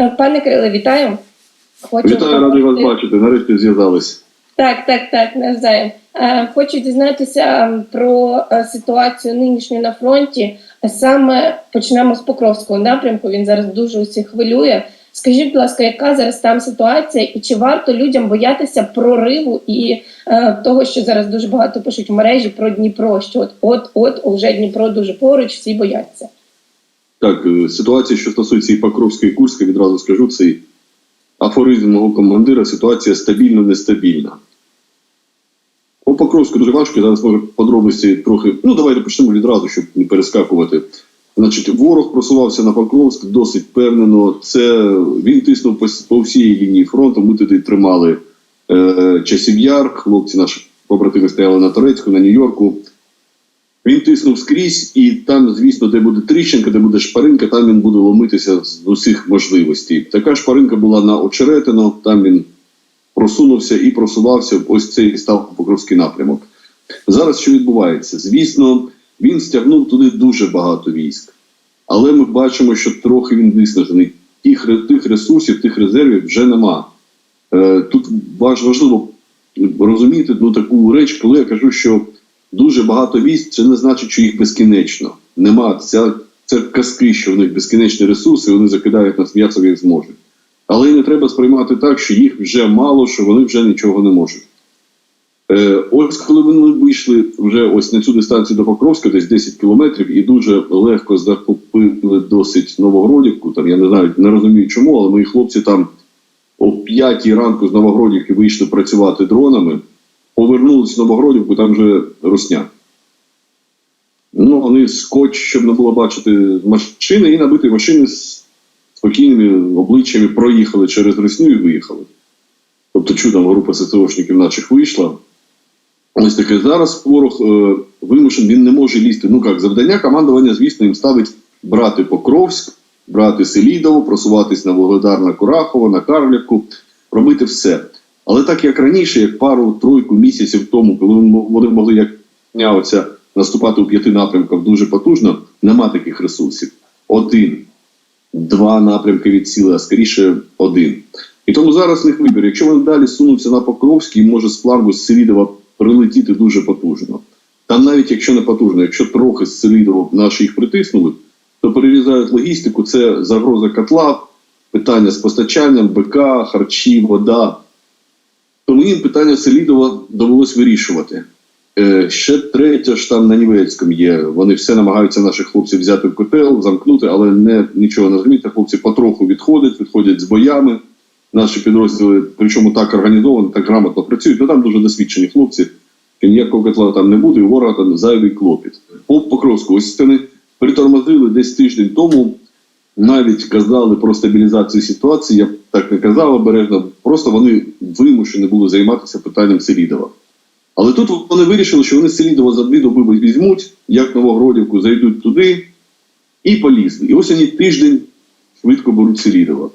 Е, Пане Кириле, вітаю. Хочу Вітаю, радий вас бачити. Нарешті зв'язались. Так, так, так, навзаєм. Е, Хочу дізнатися про е, ситуацію нинішню на фронті. Саме почнемо з Покровського напрямку. Він зараз дуже усіх хвилює. Скажіть, будь ласка, яка зараз там ситуація, і чи варто людям боятися прориву і е, того, що зараз дуже багато пишуть в мережі про Дніпро? Що от от от уже Дніпро дуже поруч, всі бояться. Так, е, ситуація, що стосується і Покровська, і Курська, відразу скажу, цей афоризм мого командира, ситуація стабільно нестабільна. По Покровську дуже важко, зараз може подробності трохи. Ну, давайте почнемо відразу, щоб не перескакувати. Значить, ворог просувався на Покровськ досить впевнено. Це він тиснув по, по всій лінії фронту. Ми туди тримали е, часів яр. Хлопці наші побратими стояли на Турецьку, на Нью-Йорку. Він тиснув скрізь, і там, звісно, де буде тріщинка, де буде шпаринка, там він буде ломитися з усіх можливостей. Така шпаринка була на Очеретино, там він просунувся і просувався. Ось цей став Покровський напрямок. Зараз що відбувається? Звісно, він стягнув туди дуже багато військ, але ми бачимо, що трохи він виснажений. Тих, тих ресурсів, тих резервів вже нема. Е, тут важ- важливо розуміти ну, таку реч, коли я кажу, що дуже багато військ, це не значить, що їх безкінечно. Нема. Це, це казки, що в них безкінечні ресурси, вони закидають нас м'ясом, як зможуть. Але не треба сприймати так, що їх вже мало, що вони вже нічого не можуть. Е, ось коли вони вийшли вже ось на цю дистанцію до Покровська, десь 10 кілометрів, і дуже легко захопили досить Новогродівку. Там я не знаю, не розумію чому, але мої хлопці там о 5 ранку з Новогродівки вийшли працювати дронами, повернулись в Новогродівку, там вже русня. Ну, вони скотч, щоб не було бачити машини, і набиті машини з спокійними обличчями проїхали через Росню і виїхали. Тобто чудом група СТОшників наших вийшла. Ось таке зараз ворог е, вимушений, він не може лізти. Ну як, завдання командування, звісно, їм ставить брати Покровськ, брати Селідово, просуватись на Вугледар, на Курахово, на Карлівку, робити все. Але так як раніше, як пару-тройку місяців тому, коли вони могли як дня оця наступати у п'яти напрямках дуже потужно, нема таких ресурсів. Один, два напрямки від сили, а скоріше один. І тому зараз них вибір. Якщо вони далі сунуться на Покровський, може з флангу з Селідова прилетіти дуже потужно. Там навіть якщо не потужно, якщо трохи з Селідова наші їх притиснули, то перерізають логістику, це загроза котла, питання з постачанням, БК, харчі, вода. Тому їм питання Селідова довелось вирішувати. Е, ще третя ж там на Нівецькому є. Вони все намагаються наших хлопців взяти в котел, замкнути, але не, нічого не розумієте. Хлопці потроху відходять, відходять з боями. Наші підрозділи, причому так організовано, так грамотно працюють. Ну там дуже досвідчені хлопці. І ніякого котла там не буде, і ворога там зайвий клопіт. По Покровську, вони притормозили десь тиждень тому. Навіть казали про стабілізацію ситуації, я так не казав обережно. Просто вони вимушені були займатися питанням Селідова. Але тут вони вирішили, що вони Селідова за дві доби візьмуть, як Новогродівку, зайдуть туди і полізли. І ось вони тиждень швидко беруть Селідова.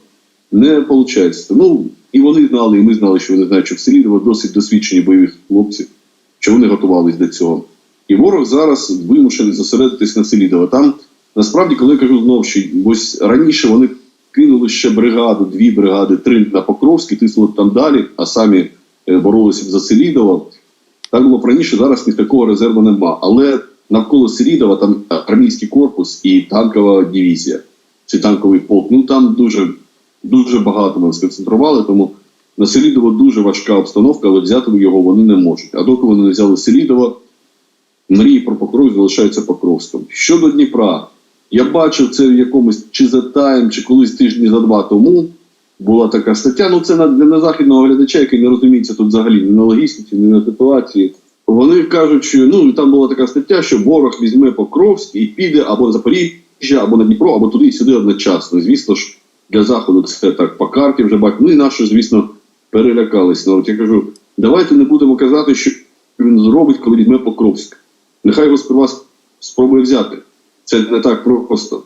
Не виходить. Ну, і вони знали, і ми знали, що вони знають, що в Селідова досить досвідчені бойові хлопці, що вони готувалися до цього. І ворог зараз вимушений зосередитись на Селідова. Там насправді, коли я кажу знову, що ось раніше вони кинули ще бригаду, дві бригади, три на Покровський, тиснули там далі, а самі е, боролися за Селідова. Так було раніше, зараз ні такого резерву нема. Але навколо Селідова там армійський корпус і танкова дивізія, чи танковий полк. Ну там дуже, дуже багато ми сконцентрували, тому на Селідово дуже важка обстановка, але взяти його вони не можуть. А доки вони не взяли Селідова, мрії про Покров залишаються Покровськом. Щодо Дніпра, я бачив це в якомусь чи за тайм, чи колись тижні за два тому. Була така стаття. Ну це для на західного глядача, який не розуміється тут взагалі ні на логістиці, ні на ситуації. Вони кажуть, що ну там була така стаття, що ворог візьме Покровськ і піде або на Запоріжжя, або на Дніпро, або туди і сюди одночасно. Звісно ж, для заходу це так по карті вже бачать. Ну і наші, звісно, перелякались. От я кажу, давайте не будемо казати, що він зробить, коли візьме Покровськ. Нехай його сперва спробує взяти. Це не так просто.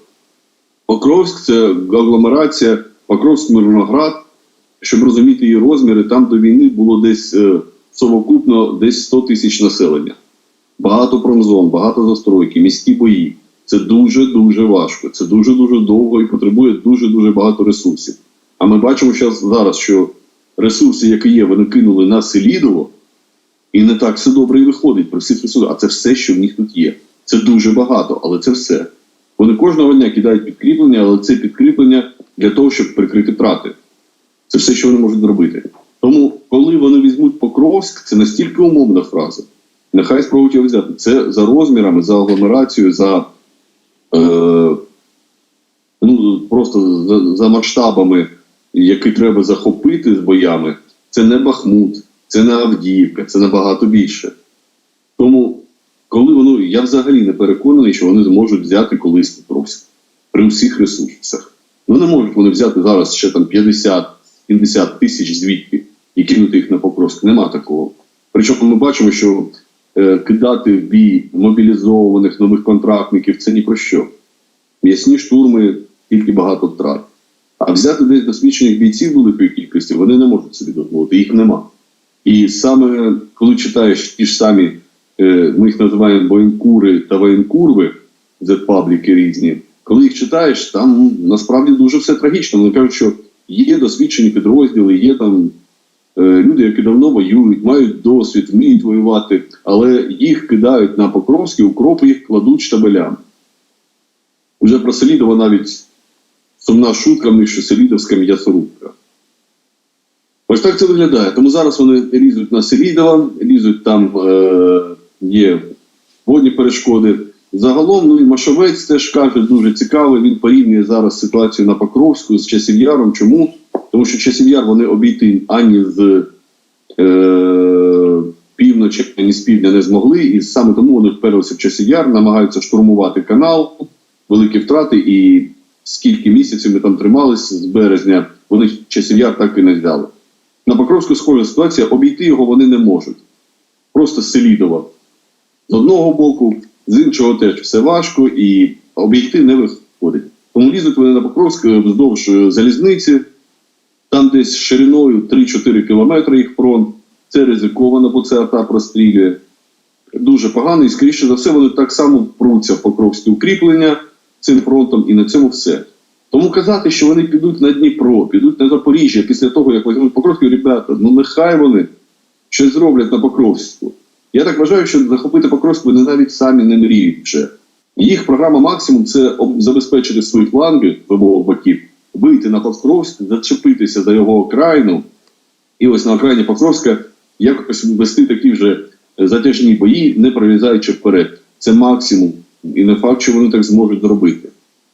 Покровськ це агломерація, Покровськ Мирноград. Щоб розуміти її розміри, там до війни було десь е, совокупно десь 100 тисяч населення. Багато промзон, багато застройки, міські бої. Це дуже дуже важко. Це дуже дуже довго і потребує дуже дуже багато ресурсів. А ми бачимо зараз, що ресурси, які є, вони кинули на Селідово, і не так все добре і виходить при всіх ресурсах. А це все, що в них тут є. Це дуже багато, але це все. Вони кожного дня кидають підкріплення, але це підкріплення для того, щоб прикрити трати. Це все, що вони можуть зробити. Тому, коли вони візьмуть Покровськ, це настільки умовна фраза. Нехай спробують його взяти. Це за розмірами, за агломерацією, за е, ну, просто за, за масштабами, які треба захопити з боями. Це не Бахмут, це не Авдіївка, це набагато більше. Тому, коли воно, я взагалі не переконаний, що вони зможуть взяти колись Покровськ при всіх ресурсах. Ну не можуть вони взяти зараз ще там 50-70 тисяч звідки і кинути їх на Покровськ. Нема такого. Причому ми бачимо, що е, кидати в бій мобілізованих нових контрактників це ні про що. М'ясні штурми тільки багато втрат. А взяти десь досвідчених бійців великої кількості вони не можуть собі дозволити, їх нема. І саме коли читаєш ті ж самі, ми їх називаємо воєнкури та воєнкурви, зет-пабліки різні, коли їх читаєш, там насправді дуже все трагічно. Вони кажуть, що є досвідчені підрозділи, є там е, люди, які давно воюють, мають досвід, вміють воювати, але їх кидають на Покровський, укропи їх кладуть штабелями. Уже про Селідова навіть сумна шутка в що Селідовська м'ясорубка. Ось так це виглядає. Тому зараз вони лізуть на Селідова, лізуть там е, є водні перешкоди. Загалом, ну і Машовець теж каже дуже цікаво. Він порівнює зараз ситуацію на Покровську з Часів Яром. Чому? Тому що Часів Яр вони обійти ані з е, півночі, ані з півдня не змогли, і саме тому вони вперлися в Часів Яр, намагаються штурмувати канал, великі втрати, і скільки місяців ми там трималися з березня, вони Часів Яр так і не взяли. На Покровську схожа ситуація, обійти його вони не можуть. Просто Селідова. З одного боку, з іншого теж все важко і обійти не виходить. Тому лізуть вони на Покровськ е, вздовж е, залізниці, там десь шириною 3-4 кілометри їх фронт. Це ризиковано, бо це АТА прострілює. Дуже погано, і скоріше за все, вони так само впруться в Покровське укріплення цим фронтом, і на цьому все. Тому казати, що вони підуть на Дніпро, підуть на Запоріжжя після того, як візьмуть Покровську, ребята, ну нехай вони щось зроблять на Покровську. Я так вважаю, що захопити Покровську вони навіть самі не мріють вже. Їх програма максимум це забезпечити свої фланги обох боків, вийти на Покровськ, зачепитися за його окраїну, і ось на окраїні Покровська якось вести такі вже затяжні бої, не пролізаючи вперед. Це максимум. І не факт, що вони так зможуть зробити.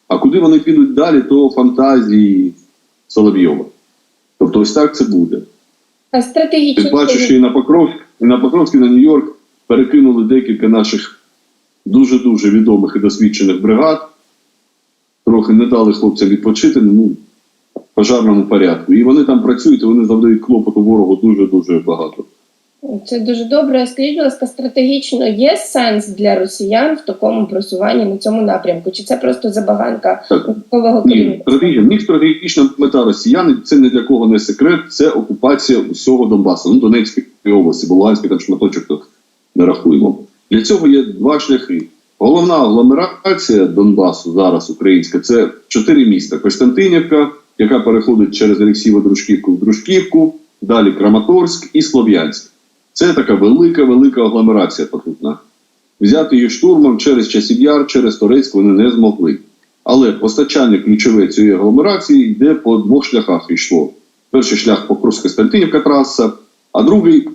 А куди вони підуть далі, то фантазії Соловйова. Тобто ось так це буде. А стратегічно Ти бачиш, що і на Покровськ, і на Покровськ, на Нью-Йорк перекинули декілька наших дуже-дуже відомих і досвідчених бригад. Трохи не дали хлопцям відпочити, ну, в пожарному порядку. І вони там працюють, і вони завдають клопоту ворогу дуже-дуже багато. Це дуже добре. Скажіть, будь ласка, стратегічно є сенс для росіян в такому просуванні на цьому напрямку? Чи це просто забаганка військового Ні, стратегія. В стратегічна мета росіян, це не для кого не секрет, це окупація усього Донбасу, ну, Донецької області, бо Луганський там шматочок то не рахуємо. Для цього є два шляхи. Головна агломерація Донбасу зараз українська це чотири міста: Костянтинівка, яка переходить через Олексієво Дружківку в Дружківку, далі Краматорськ і Слов'янськ. Це така велика, велика агломерація потрібна. Взяти її штурмом через Часів'яр, через Торецьк вони не змогли. Але постачання ключове цієї агломерації йде по двох шляхах йшло. Перший шлях Покровська-Стальтинівка траса, а другий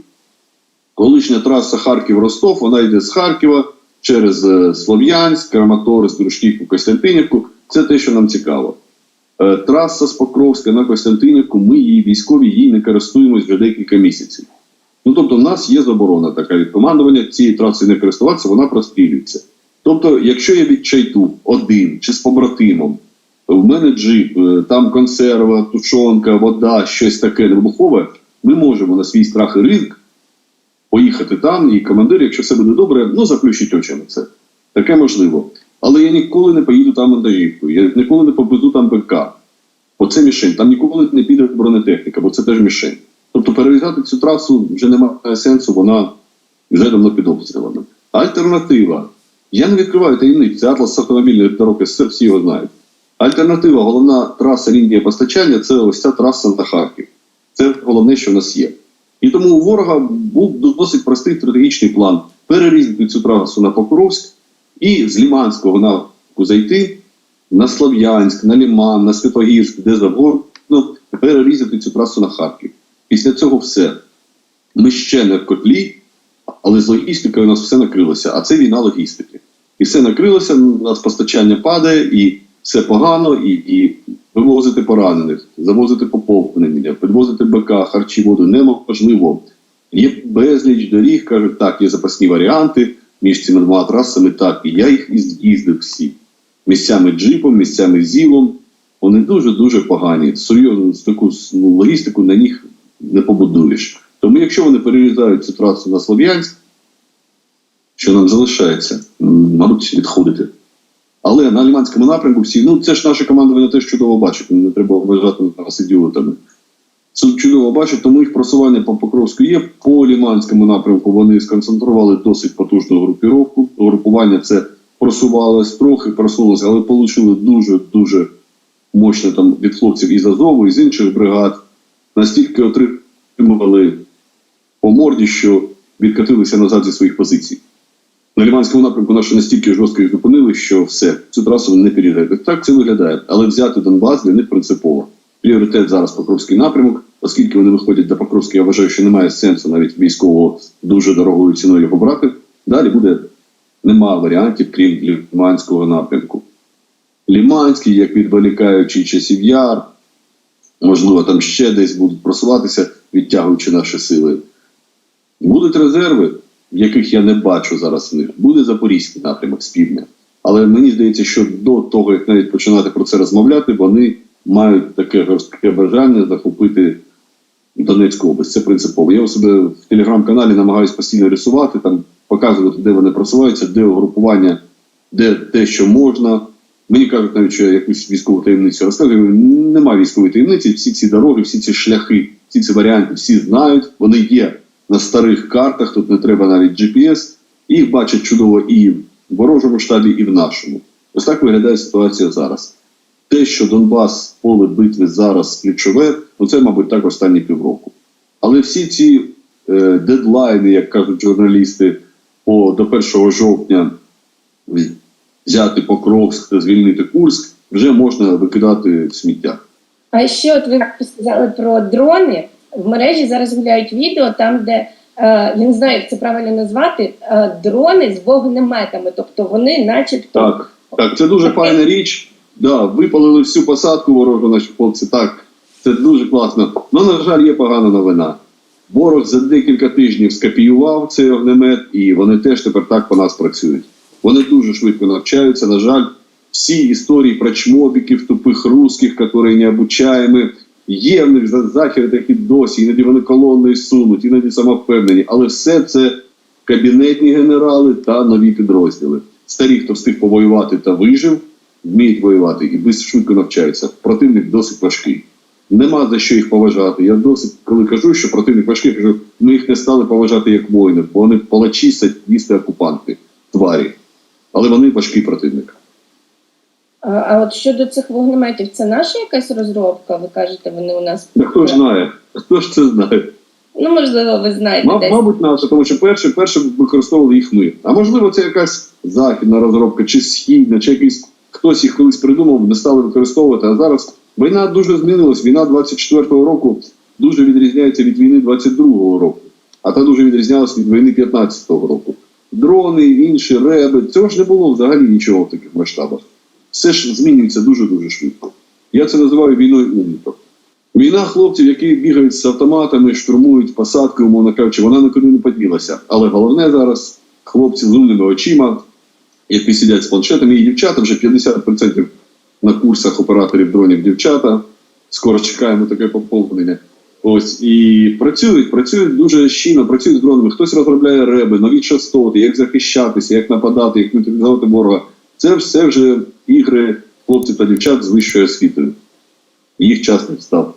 колишня траса Харків-Ростов, вона йде з Харкова через е, Слов'янськ, Краматорськ, Дружківку, Костянтинівку. Це те, що нам цікаво. Е, Траса з Покровська на Костянтинівку, ми її військові їй не користуємось вже декілька місяців. Ну тобто, в нас є заборона така від командування цієї траси не користуватися, вона прострілюється. Тобто, якщо я відчайту один чи з побратимом, в мене джип, е, там консерва, тушонка, вода, щось таке вибухове, ми можемо на свій страх і ризик поїхати там, і командир, якщо все буде добре, ну заплющить очі на це. Таке можливо. Але я ніколи не поїду там вантажівкою, я ніколи не повезу там БК. Бо це мішень. Там ніколи не піде бронетехніка, бо це теж мішень. Тобто перерізати цю трасу вже немає сенсу, вона вже давно під обстрілами. Альтернатива. Я не відкриваю таємниць, атлас автомобільних дорог СССР, всі його знають. Альтернатива, головна траса лінії постачання це ось ця траса на Харків. Це головне, що в нас є. І тому у ворога був досить простий стратегічний план перерізати цю трасу на Покровськ і з Ліманського напрямку зайти на Слов'янськ, на Ліман, на Святогірськ, де завгодно, перерізати цю трасу на Харків. Після цього все. Ми ще не в котлі, але з логістикою у нас все накрилося. А це війна логістики. І все накрилося, у нас постачання падає, і все погано, і, і вивозити поранених, завозити поповнення, підвозити БК, харчі, воду неможливо. Є безліч доріг, кажуть, так, є запасні варіанти між цими двома трасами, так, і я їх і з'їздив всі. Місцями джипом, місцями зілом. Вони дуже-дуже погані. Серйозну таку ну, логістику на них не побудуєш. Тому якщо вони перерізають цю трасу на Слов'янськ, що нам залишається? Мабуть, відходити. Але на Ліманському напрямку всі, ну це ж наше командування теж чудово бачить, не треба вважати нас ідіотами. Це чудово бачить, тому їх просування по Покровську є. По Ліманському напрямку вони сконцентрували досить потужну групіровку. Групування це просувалось, трохи просунулося, але отримали дуже-дуже мощно там від хлопців із Азову, і з інших бригад. Настільки отримували по морді, що відкатилися назад зі своїх позицій. На Ліманському напрямку наші настільки жорстко їх зупинили, що все, цю трасу вони не переїжджають. Так це виглядає. Але взяти Донбас для них принципово. Пріоритет зараз Покровський напрямок, оскільки вони виходять до Покровська, я вважаю, що немає сенсу навіть військового дуже дорогою ціною його. Далі буде нема варіантів, крім Ліманського напрямку. Ліманський, як відволікаючий часів яр, можливо, там ще десь будуть просуватися, відтягуючи наші сили. Будуть резерви, яких я не бачу зараз в них. Буде Запорізький напрямок з півдня. Але мені здається, що до того, як навіть починати про це розмовляти, вони мають таке жорстке бажання захопити Донецьку область. Це принципово. Я у себе в телеграм-каналі намагаюся постійно рисувати, там показувати, де вони просуваються, де угрупування, де те, що можна. Мені кажуть, навіть що я якусь військову таємницю розказую. Немає військової таємниці. Всі ці дороги, всі ці шляхи, всі ці варіанти, всі знають. Вони є на старих картах. Тут не треба навіть GPS. Їх бачать чудово і в ворожому штабі, і в нашому. Ось так виглядає ситуація зараз. Те, що Донбас поле битви зараз ключове, ну це, мабуть, так останні півроку. Але всі ці е, дедлайни, як кажуть журналісти, по, до 1 жовтня взяти Покровськ та звільнити Курськ, вже можна викидати сміття. А ще от ви сказали про дрони. В мережі зараз гуляють відео там, де е, я не знаю, як це правильно назвати, е, дрони з вогнеметами. Тобто вони, начебто, Так, так, це дуже файна річ. Да, випалили всю посадку ворожу наші хлопці. Так, це дуже класно. Ну, на жаль, є погана новина. Ворог за декілька тижнів скопіював цей огнемет, і вони теж тепер так по нас працюють. Вони дуже швидко навчаються. На жаль, всі історії про чмобіків, тупих русських, які не є в них за- захід такі досі, іноді вони колоною сунуть, іноді самовпевнені. Але все це кабінетні генерали та нові підрозділи. Старі, хто встиг повоювати та вижив, вміють воювати і швидко швидко навчаються. Противник досить важкий. Нема за що їх поважати. Я досить, коли кажу, що противник важкий, кажу, ми їх не стали поважати як воїнів, бо вони палачі, садісти, окупанти, тварі. Але вони важкий противник. А, а от щодо цих вогнеметів, це наша якась розробка? Ви кажете, вони у нас Та хто ж знає? Хто ж це знає? ну можливо, ви знаєте Маб- десь. Мабуть, наша, тому що перше, перше використовували їх ми. А можливо, це якась західна розробка, чи східна, чи якийсь хтось їх колись придумав, не стали використовувати. А зараз війна дуже змінилась. Війна 24-го року дуже відрізняється від війни 22-го року, а та дуже відрізнялася від війни 15-го року. Дрони, інші реби, цього ж не було взагалі нічого в таких масштабах. Все ж змінюється дуже дуже швидко. Я це називаю війною умників. Війна хлопців, які бігають з автоматами, штурмують посадки, умовно кажучи, вона нікуди не поділася. Але головне зараз хлопці з умними очима, які сидять з планшетами, і дівчата вже 50% на курсах операторів дронів дівчата. Скоро чекаємо таке поповнення. Ось і працюють, працюють дуже щільно, працюють з дронами. Хтось розробляє реби, нові частоти, як захищатися, як нападати, як нейтралізувати ворога. Це все вже ігри хлопців та дівчат з вищою освітою. Їх час не став.